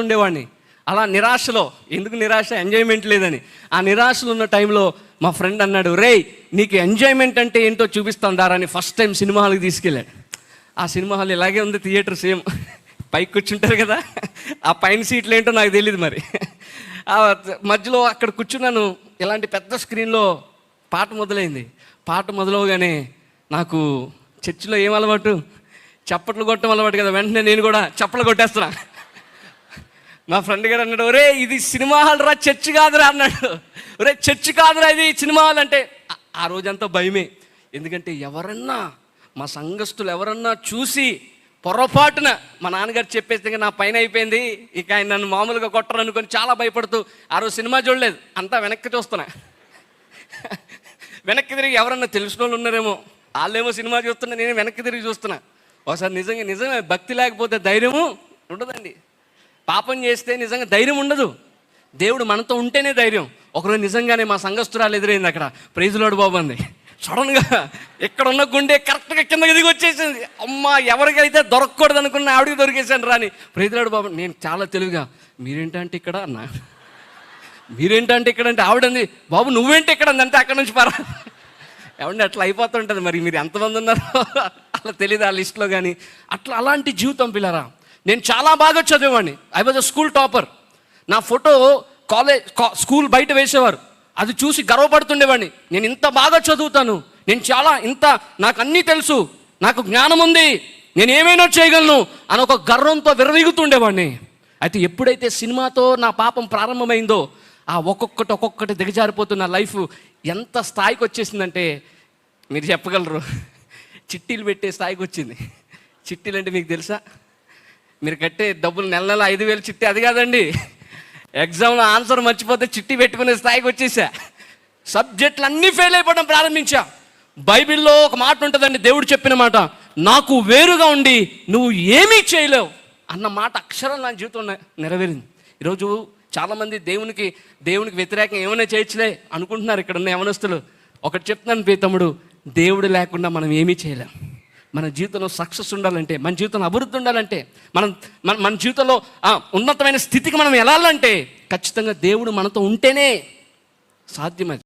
ఉండేవాడిని అలా నిరాశలో ఎందుకు నిరాశ? ఎంజాయ్మెంట్ లేదని. ఆ నిరాశలో ఉన్న టైంలో మా ఫ్రెండ్ అన్నాడు రేయ్ నీకు ఎంజాయ్మెంట్ అంటే ఏంటో చూపిస్తాను దారాని ఫస్ట్ టైం సినిమా హాల్కి తీసుకెళ్ళాడు ఆ సినిమా హాల్ ఇలాగే ఉంది థియేటర్ సేమ్ పైకి కూర్చుంటారు కదా ఆ పైన సీట్లు ఏంటో నాకు తెలియదు మరి. ఆ మధ్యలో అక్కడ కూర్చున్నాను ఇలాంటి పెద్ద స్క్రీన్లో పాట మొదలైంది. పాట మొదలవగానే నాకు చర్చిలో ఏం అలవాటు? చప్పట్లు కొట్టడం అలవాటు కదా వెంటనే నేను కూడా చప్పట్లు కొట్టేస్తున్నా. మా ఫ్రెండ్ గారు అన్నాడు ఒరే ఇది సినిమా హాల్ రా చర్చి కాదురా అన్నాడు. ఒరే చర్చి కాదురా ఇది సినిమా హాల్ అంటే ఆ- రోజంతా భయమే. ఎందుకంటే ఎవరన్నా మా సంఘస్థులు ఎవరన్నా చూసి పొరపాటున మా నాన్నగారు చెప్పేస్తే నా పైన అయిపోయింది. ఇక ఆయన నన్ను మామూలుగా కొట్టరు అనుకొని చాలా భయపడుతూ ఆ రోజు సినిమా చూడలేదు. అంతా వెనక్కి చూస్తున్నా. వెనక్కి తిరిగి ఎవరన్నా తెలిసిన వాళ్ళు ఉన్నారేమో వాళ్ళేమో సినిమా చూస్తున్నా నేను వెనక్కి తిరిగి చూస్తున్నా. ఒకసారి నిజంగా నిజమే భక్తి లేకపోతే ధైర్యము ఉండదండి. పాపం చేస్తే నిజంగా ధైర్యం ఉండదు. దేవుడు మనతో ఉంటేనే ధైర్యం. ఒకరోజు నిజంగానే మా సంఘస్తురాలు ఎదురైంది అక్కడ. ప్రైజులోడు బాబు అంది. సడన్గా ఎక్కడున్న గుండె కరెక్ట్గా కిందకి దిగి వచ్చేసింది. అమ్మ ఎవరికైతే దొరకకూడదు అనుకున్న ఆవిడకి దొరికేసాను రాని. ప్రైజులోడు బాబు నేను చాలా తెలివిగా మీరేంటంటే ఇక్కడ అన్నా? మీరేంటంటే ఇక్కడ అంటే ఆవిడంది బాబు నువ్వేంటి ఇక్కడ? అంది. అంటే అక్కడ నుంచి పరా. ఏమండి అట్లా అయిపోతుంటుంది మరి. మీరు ఎంతమంది ఉన్నారో అలా తెలియదు ఆ లిస్ట్లో కానీ అట్లా అలాంటి జీవితం పిల్లరా. నేను చాలా బాగా చదివేవాడిని. I was a school topper నా ఫోటో కాలేజ్ స్కూల్ బయట వేసేవారు. అది చూసి గర్వపడుతుండేవాడిని. నేను ఇంత బాగా చదువుతాను. నేను చాలా ఇంత నాకు అన్నీ తెలుసు. నాకు జ్ఞానం ఉంది. నేను ఏమైనా చేయగలను అని ఒక గర్వంతో విరవీగుతుండేవాడిని అయితే ఎప్పుడైతే సినిమాతో నా పాపం ప్రారంభమైందో ఆ ఒక్కొక్కటి ఒక్కొక్కటి దిగజారిపోతున్న లైఫ్ ఎంత స్థాయికి వచ్చేసిందంటే మీరు చెప్పగలరు. చిట్టీలు పెట్టే స్థాయికి వచ్చింది. చిట్టీలు అంటే మీకు తెలుసా? మీరు కట్టే డబ్బులు నెల నెల ఐదు వేలు చిట్టి అది కాదండి. ఎగ్జామ్లో ఆన్సర్ మర్చిపోతే చిట్టి పెట్టుకునే స్థాయికి వచ్చేసా. సబ్జెక్టులు అన్నీ ఫెయిల్ అయిపోవడం ప్రారంభించా. బైబిల్లో ఒక మాట ఉంటుందండి దేవుడు చెప్పిన మాట నాకు వేరుగా ఉండి నువ్వు ఏమీ చేయలేవు అన్న మాట అక్షరం నా జీవితంలో నెరవేరింది. ఈరోజు చాలామంది దేవునికి దేవునికి వ్యతిరేకం ఏమైనా చేయొచ్చులే అనుకుంటున్నారు ఇక్కడ ఉన్న యవనస్తులు. ఒకటి చెప్తున్నాను పే తమ్ముడు దేవుడు లేకుండా మనం ఏమీ చేయలేం. మన జీవితంలో సక్సెస్ ఉండాలంటే మన జీవితంలో అభివృద్ధి ఉండాలంటే మనం మన మన జీవితంలో ఉన్నతమైన స్థితికి మనం వెళ్ళాలంటే ఖచ్చితంగా దేవుడు మనతో ఉంటేనే సాధ్యం అది